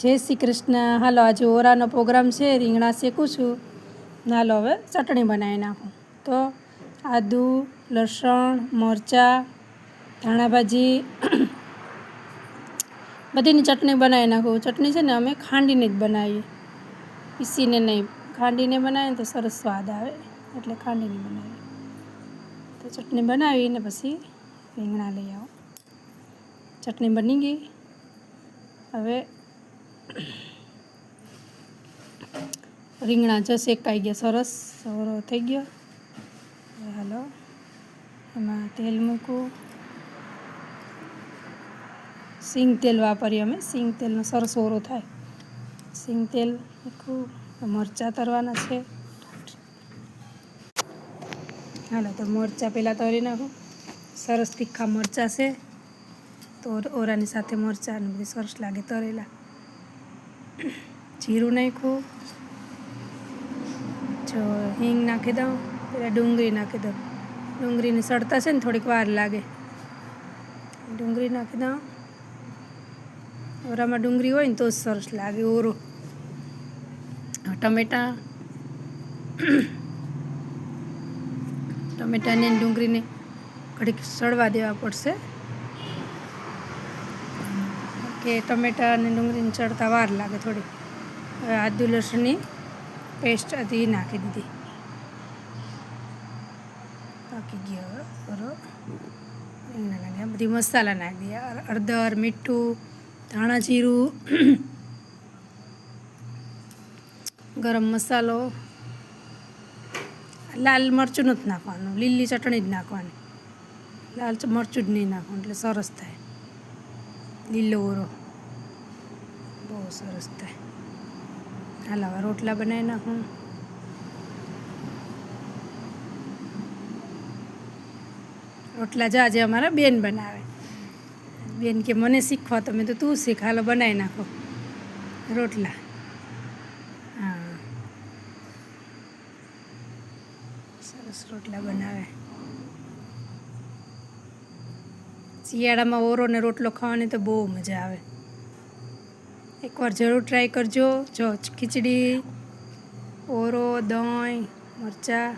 જય શ્રી કૃષ્ણ. હાલો, આજે ઓરાનો પ્રોગ્રામ છે, રીંગણા શેકું છું. હાલો, હવે ચટણી બનાવી નાખું. તો આદુ, લસણ, મરચાં, ધાણાભાજી, બધીની ચટણી બનાવી નાખું. ચટણી છે ને, અમે ખાંડીને જ બનાવીએ. પીસીને નહીં. ખાંડીને બનાવીએ તો સરસ સ્વાદ આવે. એટલે ખાંડીને બનાવીએ. તો ચટણી બનાવીને પછી રીંગણા લઈ આવો. ચટણી બની ગઈ. હવે રીંગણા જો શેકાઈ ગયા, સરસ, સવરો થઈ ગયો. હાલો, એમાં તેલ મૂકું. સિંગ તેલ વાપરીએ અમે, સિંગ તેલનો સરસ ઓરો થાય. સિંગ તેલ મૂકું, મરચાં તરવાના છે. હાલો, તો મરચાં પહેલાં તરી નાખું. સરસ તીખા મરચાં છે. તો ઓરાની સાથે મરચાં સરસ લાગે તરેલા. જીરું નાખ્યું, જો હિંગ નાખી દઉં, પેલા ડુંગળી નાખી દઉં. ડુંગળીને સડતા છે ને થોડીક વાર લાગે. ડુંગળી નાખી દઉં. ઓરામાં ડુંગળી હોય ને તો જ સરસ લાગે ઓરો. ટમેટાં, ટમેટાને ડુંગળીને ઘડીક સડવા દેવા પડશે. કે ટમેટા અને ચડતા વાર લાગે થોડી. હવે આદુ લસણની પેસ્ટ હતી નાખી દીધી. પાકી ગયો બરોબર બરો રીંગણા લાગે બધી મસાલા નાખી દીધા. હળદર, મીઠું, ધાણા જીરું, ગરમ મસાલો. લાલ મરચું નથી નાખવાનું, લીલી ચટણી જ નાખવાની. લાલ મરચું જ નહીં નાખવાનું, એટલે સરસ થાય. લીલો ઓરો બહુ સરસ થાય હાલ હવે રોટલા બનાવી નાખું. રોટલા જા આજે અમારા બેન બનાવે. બેન કે મને શીખવા, તમે તો તું શીખ, હાલો બનાવી નાખો. રોટલા. હા. સરસ રોટલા બનાવે. શિયાળામાં ઓરો ને રોટલો ખાવાની તો બહુ મજા આવે. એકવાર જરૂર ટ્રાય કરજો. જો ખીચડી, ઓરો, દહીં, મરચાં